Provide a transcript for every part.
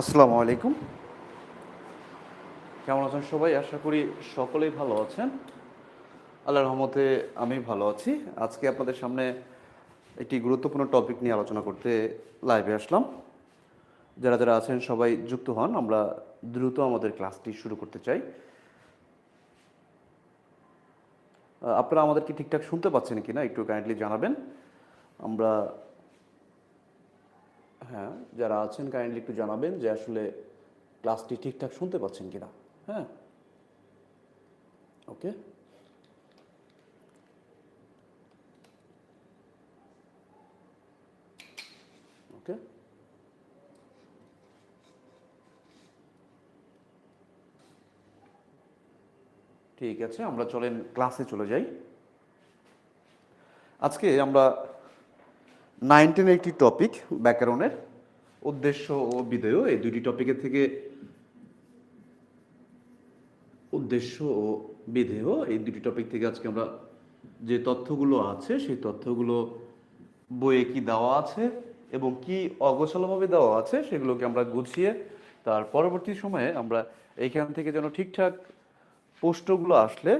আসসালামু আলাইকুম। কেমন আছেন সবাই? আশা করি সকলেই ভালো আছেন। আল্লাহর রহমতে আমি ভালো আছি। আজকে আপনাদের সামনে একটি গুরুত্বপূর্ণ টপিক নিয়ে আলোচনা করতে লাইভে আসলাম। যারা যারা আছেন সবাই যুক্ত হন, আমরা দ্রুত আমাদের ক্লাসটি শুরু করতে চাই। আপনারা আমাদেরকে ঠিকঠাক শুনতে পাচ্ছেন কিনা একটু কাইন্ডলি জানাবেন। আমরা হ্যাঁ যারা আছেন কাইন্ডলি একটু জানাবেন যে আসলে ক্লাসটি ঠিকঠাক শুনতে পাচ্ছেন কিনা। হ্যাঁ? ওকে ওকে ঠিক আছে, আমরা চলেন ক্লাসে চলে যাই। আজকে আমরা নাইনটিনের একটি টপিক ব্যাকরণের উদ্দেশ্য ও বিধেয়, এই দুটি টপিকের থেকে উদ্দেশ্য ও বিধেয়, এই দুটি টপিক থেকে আজকে আমরা যে তথ্যগুলো আছে, সেই তথ্যগুলো বইয়ে কি দেওয়া আছে এবং কি অগোছালোভাবে দেওয়া আছে, সেগুলোকে আমরা গুছিয়ে তার পরবর্তী সময়ে আমরা এইখান থেকে যেন ঠিকঠাক প্রশ্নগুলো আসলে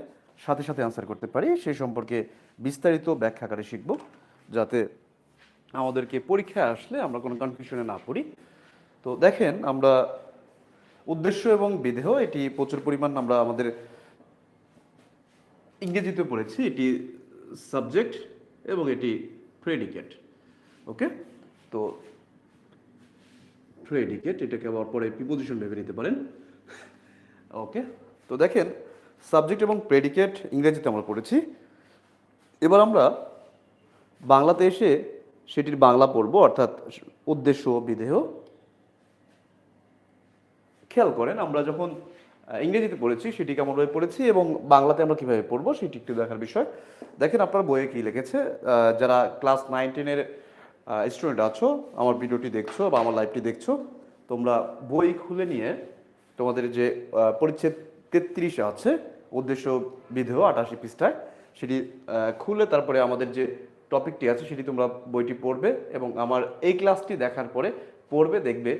সাথে সাথে আনসার করতে পারি সেই সম্পর্কে বিস্তারিত ব্যাখ্যাকারে শিখব, যাতে আমাদেরকে পরীক্ষায় আসলে আমরা কোনো কনফিউশনে না পড়ি। তো দেখেন, আমরা উদ্দেশ্য এবং বিদেহ এটি প্রচুর পরিমাণ আমরা আমাদের ইংরেজিতে পড়েছি। এটি সাবজেক্ট এবং এটি প্রেডিকেট ওকে? তো প্রেডিকেট এটাকে আবার পরে প্রিপোজিশন ভেবে নিতে পারেন, ওকে? তো দেখেন সাবজেক্ট এবং প্রেডিকেট ইংরেজিতে আমরা পড়েছি। এবার আমরা বাংলাতে এসে সেটির বাংলা পড়ব, অর্থাৎ উদ্দেশ্য বিধেয়। খেয়াল করেন, আমরা যখন ইংরেজিতে পড়েছি, সেটি কেমনভাবে পড়েছি এবং বাংলাতে আমরা কীভাবে পড়ব, সেটি একটু দেখার বিষয়। দেখেন আপনার বইয়ে কি লিখেছে যারা ক্লাস নাইন টেনের স্টুডেন্ট আছো, আমার ভিডিওটি দেখছ বা আমার লাইভটি দেখছ, তোমরা বই খুলে নিয়ে তোমাদের যে পরিচ্ছেদ তেত্রিশ আছে, উদ্দেশ্য বিধেয় আটাশি পৃষ্ঠায়, সেটি খুলে তারপরে আমাদের যে টপিকটি আছে, সেটি তোমরা বইটি পড়বে এবং আমার এই ক্লাসটি দেখার পরে পড়বে, দেখবে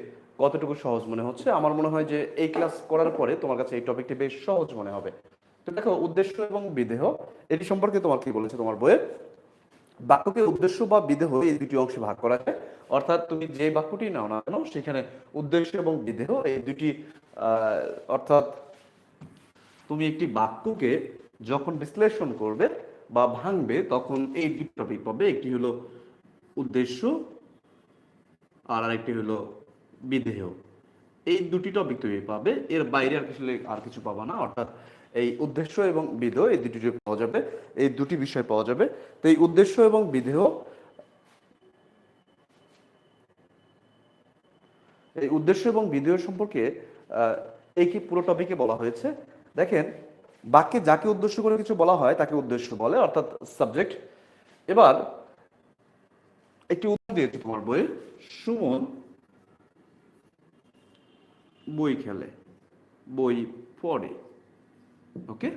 কতটুকু সহজ মনে হচ্ছে। আমার মনে হয় যে এই ক্লাস করার পরে তোমার কাছে এই টপিকটি বেশ সহজ মনে হবে। তো দেখো, উদ্দেশ্য এবং বিদেহ, এটি সম্পর্কে তোমার কি বলেছে তোমার বইয়ে? বাক্যকে উদ্দেশ্য বা বিদেহ এই দুটি অংশে ভাগ করা যায়। অর্থাৎ তুমি যে বাক্যটি নাও না কেন, সেখানে উদ্দেশ্য এবং বিদেহ এই দুটি অর্থাৎ তুমি একটি বাক্যকে যখন বিশ্লেষণ করবে বা ভাঙবে, তখন এই দুটি টপিক পাবে। একটি হলো উদ্দেশ্য, আর আরেকটি হলো বিধেয়। এই দুটি টপিক তুমি পাবে। এর বাইরে আর কিছু আর কিছু পাবা না। অর্থাৎ এই উদ্দেশ্য এবং বিধেয়, এই দুটি পাওয়া যাবে। এই দুটি বিষয় পাওয়া যাবে। তো এই উদ্দেশ্য এবং বিধেয়, এই উদ্দেশ্য এবং বিধেয় সম্পর্কে এই কি পুরো টপিকে বলা হয়েছে? দেখেন বাক্যে যাকে উদ্দেশ্য করে কিছু বলা হয়, তাকে উদ্দেশ্য বলে, অর্থাৎ সাবজেক্ট এবার একটি উদাহরণ দিয়েছি তোমার বইয়ে সুমন বই খেলে, বই পড়ে, ওকে?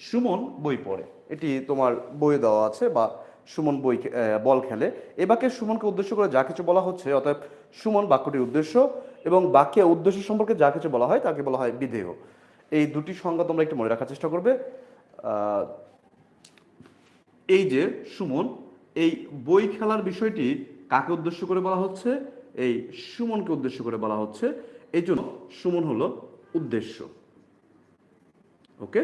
সুমন বই পড়ে, এটি তোমার বই দেওয়া আছে বা সুমন বই বল খেলে। এ বাক্যে সুমনকে উদ্দেশ্য করে যা কিছু বলা হচ্ছে, অতএব সুমন বাক্যটির উদ্দেশ্য এবং বাক্যে উদ্দেশ্য সম্পর্কে যা কিছু বলা হয়, তাকে বলা হয় বিধেয়। এই দুটি সংজ্ঞা তোমরা একটু মনে রাখার চেষ্টা করবে। এই যে সুমন, এই বই খেলার বিষয়টি কাকে উদ্দেশ্য করে বলা হচ্ছে? এই সুমনকে উদ্দেশ্য করে বলা হচ্ছে। এই জন্য সুমন হলো উদ্দেশ্য। ওকে?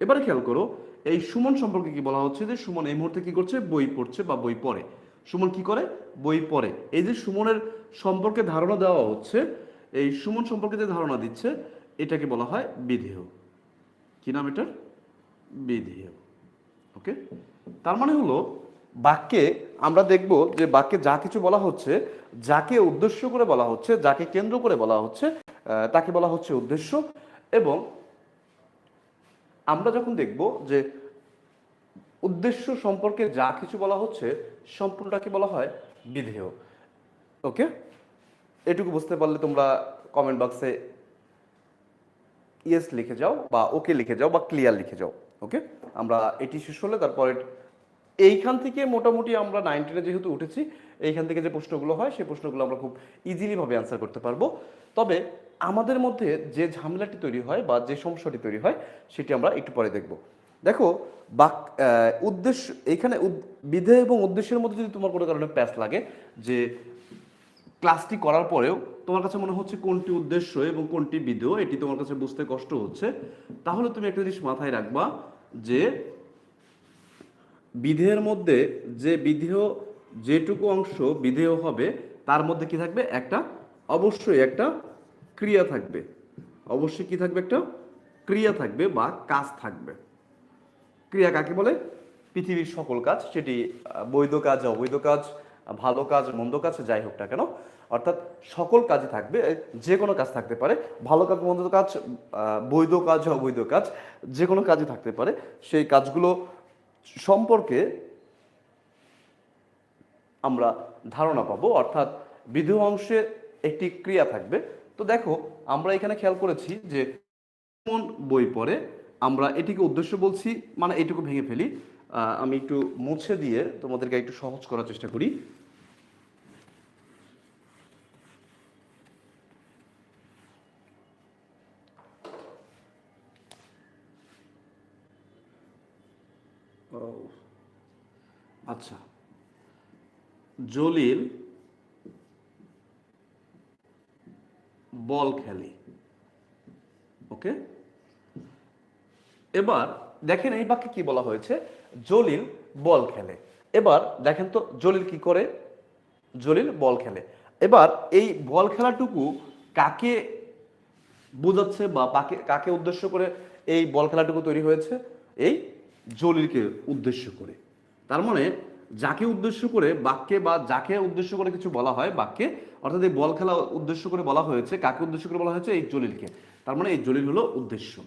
এবারে খেয়াল করো, এই সুমন সম্পর্কে কি বলা হচ্ছে যে সুমন এই মুহূর্তে কি করছে? বই পড়ছে বা বই পড়ে। সুমন কি করে? বই পড়ে। এই যে সুমনের সম্পর্কে ধারণা দেওয়া হচ্ছে, এই সুমন সম্পর্কে যে ধারণা দিচ্ছে এটাকে বলা হয় বিধেয়। কি নাম এটার? বিধেয়। ওকে? তার মানে হলো, বাক্যে আমরা দেখব যে বাক্যে যা কিছু বলা হচ্ছে, যাকে উদ্দেশ্য করে বলা হচ্ছে, যাকে কেন্দ্র করে বলা হচ্ছে তাকে বলা হচ্ছে উদ্দেশ্য এবং আমরা যখন দেখব যে উদ্দেশ্য সম্পর্কে যা কিছু বলা হচ্ছে, সম্পূর্ণটাকে বলা হয় বিধেয়। ওকে? এটুকু বুঝতে পারলে তোমরা কমেন্ট বক্সে ইয়েস লিখে যাও বা ওকে লিখে যাও বা ক্লিয়ার লিখে যাও, ওকে? আমরা এটি শেষ হলে তারপরে এইখান থেকে মোটামুটি আমরা নাইন টেনে যেহেতু উঠেছি, এইখান থেকে যে প্রশ্নগুলো হয় সেই প্রশ্নগুলো আমরা খুব ইজিলিভাবে অ্যান্সার করতে পারব। তবে আমাদের মধ্যে যে ঝামেলাটি তৈরি হয় বা যে সমস্যাটি তৈরি হয়, সেটি আমরা একটু পরে দেখব। দেখো, বাক উদ্দেশ্য এখানে বিধেয় এবং উদ্দেশ্যের মধ্যে যদি তোমার কোনো কারণে প্যাচ লাগে, যে ক্লাসটি করার পরেও তোমার কাছে মনে হচ্ছে কোনটি উদ্দেশ্য এবং কোনটি বিধেয়, এটি তোমার কাছে বুঝতে কষ্ট হচ্ছে। তাহলে তুমি একটা জিনিস মাথায় রাখবা যে বিধেয়ের মধ্যে যে বিধেয় যেটুকু অংশ বিধেয় হবে, তার মধ্যে কি থাকবে? একটা অবশ্যই একটা ক্রিয়া থাকবে। অবশ্যই কি থাকবে? একটা ক্রিয়া থাকবে বা কাজ থাকবে। ক্রিয়া কাকে বলে? পৃথিবীর সকল কাজ, সেটি বৈধ কাজ, অবৈধ কাজ ভালো কাজ, মন্দ কাজ, যাই হোক না কেন, অর্থাৎ সকল কাজই থাকবে যে কোনো কাজ থাকতে পারে, ভালো কাজ, মন্দ কাজ বৈধ কাজ, অবৈধ কাজ, যে কোনো কাজই থাকতে পারে, সেই কাজগুলো সম্পর্কে আমরা ধারণা পাবো, অর্থাৎ বিধু অংশে একটি ক্রিয়া থাকবে। তো দেখো, আমরা এখানে খেয়াল করেছি যে, কোন বই পড়ে আমরা এটিকে উদ্দেশ্য বলছি মানে এটুকু ভেঙে ফেলি আমি একটু মুছে দিয়ে তোমাদেরকে একটু সহজ করার চেষ্টা করি। আচ্ছা। জলিল বল খেলে। ওকে? এবার দেখেন এই বাক্যে কি বলা হয়েছে? জলিল বল খেলে। এবার দেখেন তো জলিল কি করে? জলিল বল খেলে। এবার এই বল খেলাটুকু কাকে বোঝাচ্ছে বা কাকে কাকে উদ্দেশ্য করে এই বল খেলাটুকু তৈরি হয়েছে? এই জলিলকে উদ্দেশ্য করে। তার মানে যাকে উদ্দেশ্য করে বাক্যে বা যাকে উদ্দেশ্য করে কিছু বলা হয় বাক্যে, অর্থাৎ এই বল খেলা উদ্দেশ্য করে বলা হয়েছে, কাকে উদ্দেশ্য করে বলা হয়েছে? এই জলিলকে। তার মানে এই জলিল হলো উদ্দেশ্য।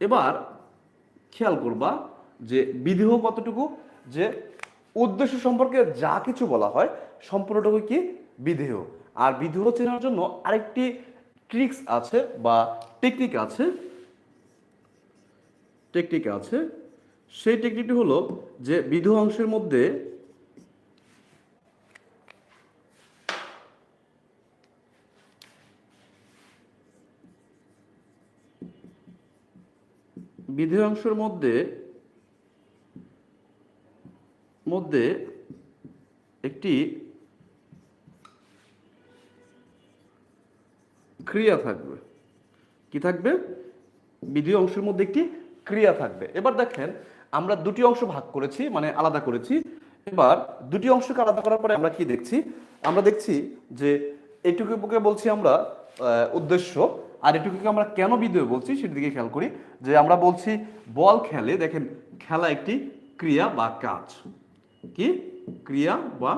এবার খেয়াল করবা যে বিদেহ কতটুকু যে উদ্দেশ্য সম্পর্কে যা কিছু বলা হয় সম্পূর্ণটুকু কি বিদেহ আর বিদেহ চেনার জন্য আরেকটি ট্রিক্স আছে বা টেকনিক আছে। টেকনিক আছে। সেই টেকনিকটি হলো যে বিধু অংশের মধ্যে বিধি অংশের মধ্যে মধ্যে একটি ক্রিয়া থাকবে। কি থাকবে? বিধি অংশের মধ্যে একটি ক্রিয়া থাকবে। এবার দেখেন, আমরা দুটি অংশ ভাগ করেছি মানে আলাদা করেছি। এবার দুটি অংশকে আলাদা করার পরে আমরা কি দেখছি? আমরা দেখছি যে এইটুকুকে বলছি আমরা উদ্দেশ্য। আর এটুকুকে আমরা কেন বিধেয় বলছি সেটির দিকে খেয়াল করি, যে আমরা বলছি বল খেলে, দেখেন খেলা একটি ক্রিয়া বা কাজ। কি? ক্রিয়া বা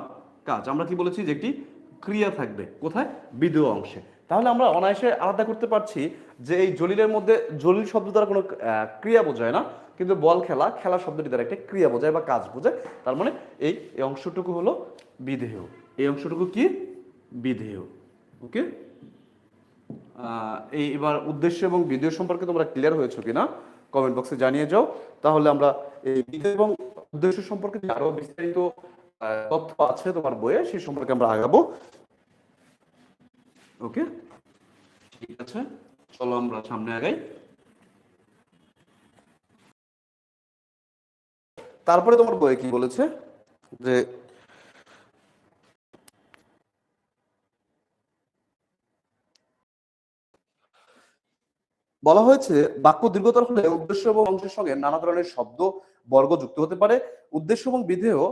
কাজ। আমরা কি বলেছি যে একটি ক্রিয়া থাকবে, কোথায়? বিধেয় অংশে। তাহলে আমরা অনায়াসে আলাদা করতে পারছি যে এই জলিলের মধ্যে জলিল শব্দ দ্বারা কোনো ক্রিয়া বোঝায় না, কিন্তু বল খেলা খেলা শব্দটি দ্বারা একটা ক্রিয়া বোঝায় বা কাজ বোঝায়। তার মানে এই অংশটুকু হলো বিধেয় এই অংশটুকু কি? বিধেয় ওকে? এই এবার উদ্দেশ্য এবং বিধেয় সম্পর্কে তোমরা ক্লিয়ার হয়েছো কিনা? কমেন্ট বক্সে জানিয়ে যাও। তাহলে আমরা এই বিধেয় এবং উদ্দেশ্য সম্পর্কে আরও বিস্তারিত তথ্য আছে তোমার বইয়ে সেই সম্পর্কে আমরা আগাবো। ওকে ঠিক আছে। চলো আমরা সামনে আগাই। তারপরে তোমার বইয়ে কি বলেছে? যে বলা হয়েছে বাক্য দীর্ঘতর হলে উদ্দেশ্য এবং অংশের সঙ্গে নানা ধরনের শব্দ বর্গ যুক্ত হতে পারে। উদ্দেশ্য এবং বিধেয়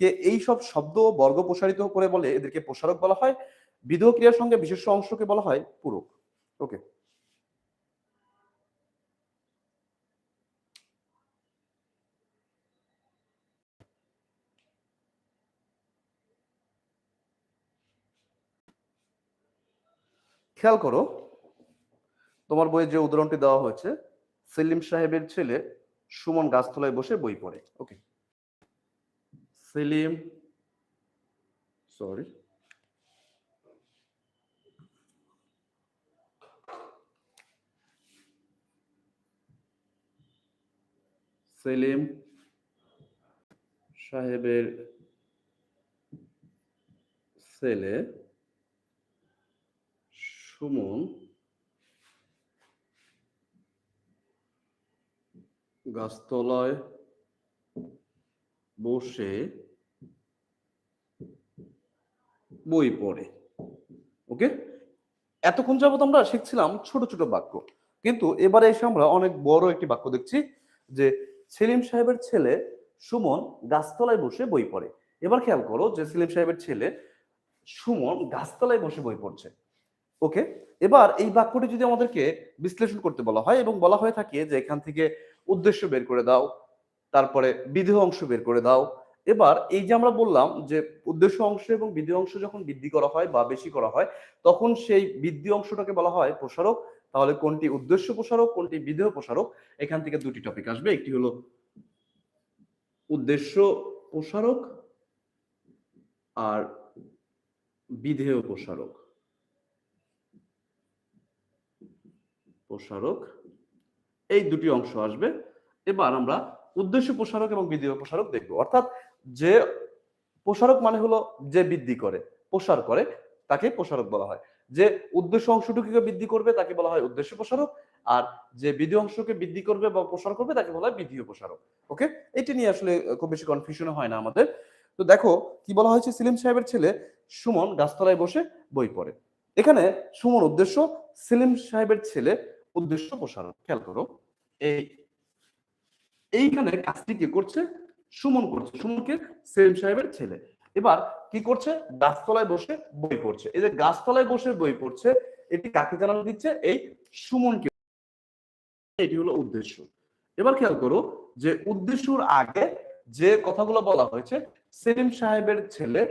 কে এই সব শব্দ বর্গ প্রসারিত করে বলে এদেরকে প্রসারক বলা হয়। বিধেয় ক্রিয়ার সঙ্গে বিশেষ অংশকে বলা হয় পূরক। ওকে। খেয়াল করো তোমার বইয়ে যে উদাহরণটি দেওয়া হয়েছে, সেলিম সাহেবের ছেলে সুমন গাছতলায় বসে বই পড়ে। ওকে সেলিম সরি সেলিম সাহেবের ছেলে সুমন গাছতলায় বসে বই পড়ে, ওকে? এতক্ষণ যাবত আমরা শিখছিলাম ছোট ছোট বাক্য। কিন্তু এবারে এসে আমরা অনেক বড় একটি বাক্য দেখছি যে সেলিম সাহেবের ছেলে সুমন গাছতলায় বসে বই পড়ে। এবার খেয়াল করো যে সেলিম সাহেবের ছেলে সুমন গাছতলায় বসে বই পড়ছে। ওকে? এবার এই বাক্যটি যদি আমাদেরকে বিশ্লেষণ করতে বলা হয় এবং বলা হয়ে থাকে যে এখান থেকে উদ্দেশ্য বের করে দাও, তারপরে বিধেয় অংশ বের করে দাও। এবার এই যে আমরা বললাম যে উদ্দেশ্য অংশ এবং বিধেয় অংশ যখন বৃদ্ধি করা হয় বা বেশি করা হয়, তখন সেই বৃদ্ধি অংশটাকে বলা হয় প্রসারক। তাহলে কোনটি উদ্দেশ্য প্রসারক, কোনটি বিধেয় প্রসারক? এখান থেকে দুটি টপিক আসবে। একটি হলো উদ্দেশ্য প্রসারক আর বিধেয় প্রসারক। প্রসারক এই দুটি অংশ আসবে। এবার আমরা উদ্দেশ্য প্রসারক এবং বিধেয় প্রসারক দেখব। অর্থাৎ যে প্রসারক মানে হলো যে বৃদ্ধি করে, প্রসার করে, তাকে প্রসারক বলা হয়। যে উদ্দেশ্য অংশটুকুকে বৃদ্ধি করবে, তাকে বলা হয় উদ্দেশ্য প্রসারক। আর যে বিধি অংশকে বৃদ্ধি করবে বা প্রসার করবে, তাকে বলা হয় বিধীয় প্রসারক। ওকে? এটি নিয়ে আসলে খুব বেশি কনফিউশন হয় না আমাদের। তো দেখো, কি বলা হয়েছে? সেলিম সাহেবের ছেলে সুমন গাছতলায় বসে বই পড়ে। এখানে সুমন উদ্দেশ্য, সেলিম সাহেবের ছেলে উদ্দেশ্য প্রসারক। খেয়াল করো। এই, এইখানে কাজটি কে করছে? সুমন করছে। সুমনকে সেলিম সাহেবের ছেলে। এবার কি করছে? গাছতলায় বসে বই পড়ছে। এই যে গাছতলায় বসে বই পড়ছে, এটি কাকে জানানো দিচ্ছে? এই সুমনকে। এটি হলো উদ্দেশ্য। এবার খেয়াল করো যে উদ্দেশ্যর আগে যে কথাগুলো বলা হয়েছে, সেলিম সাহেবের ছেলে